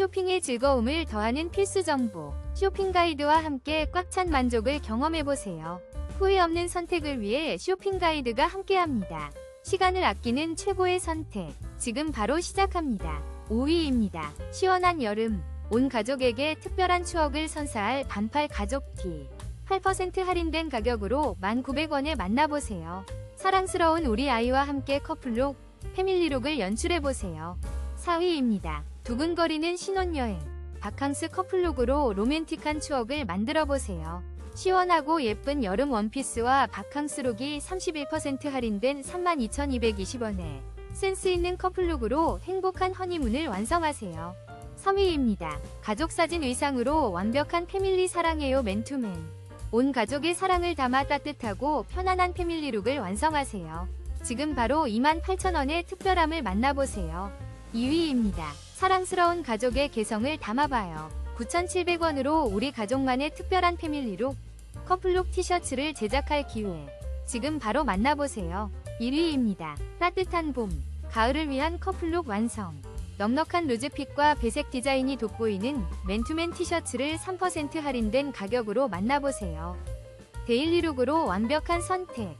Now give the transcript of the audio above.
쇼핑의 즐거움을 더하는 필수 정보. 쇼핑 가이드와 함께 꽉 찬 만족을 경험해보세요. 후회 없는 선택을 위해 쇼핑 가이드가 함께합니다. 시간을 아끼는 최고의 선택. 지금 바로 시작합니다. 5위입니다. 시원한 여름. 온 가족에게 특별한 추억을 선사할 반팔 가족 티. 8% 할인된 가격으로 1,900원에 만나보세요. 사랑스러운 우리 아이와 함께 커플룩, 패밀리룩을 연출해보세요. 4위입니다. 두근거리는 신혼여행. 바캉스 커플룩으로 로맨틱한 추억을 만들어보세요. 시원하고 예쁜 여름 원피스와 바캉스룩이 31% 할인된 32,220원에 센스 있는 커플룩으로 행복한 허니문을 완성하세요. 3위입니다. 가족사진 의상으로 완벽한 패밀리 사랑해요 맨투맨. 온 가족의 사랑을 담아 따뜻하고 편안한 패밀리룩을 완성하세요. 지금 바로 28,000원의 특별함을 만나보세요. 2위입니다. 사랑스러운 가족의 개성을 담아봐요. 9,700원으로 우리 가족만의 특별한 패밀리룩, 커플룩 티셔츠를 제작할 기회. 지금 바로 만나보세요. 1위입니다. 따뜻한 봄, 가을을 위한 커플룩 완성. 넉넉한 루즈핏과 배색 디자인이 돋보이는 맨투맨 티셔츠를 3% 할인된 가격으로 만나보세요. 데일리룩으로 완벽한 선택.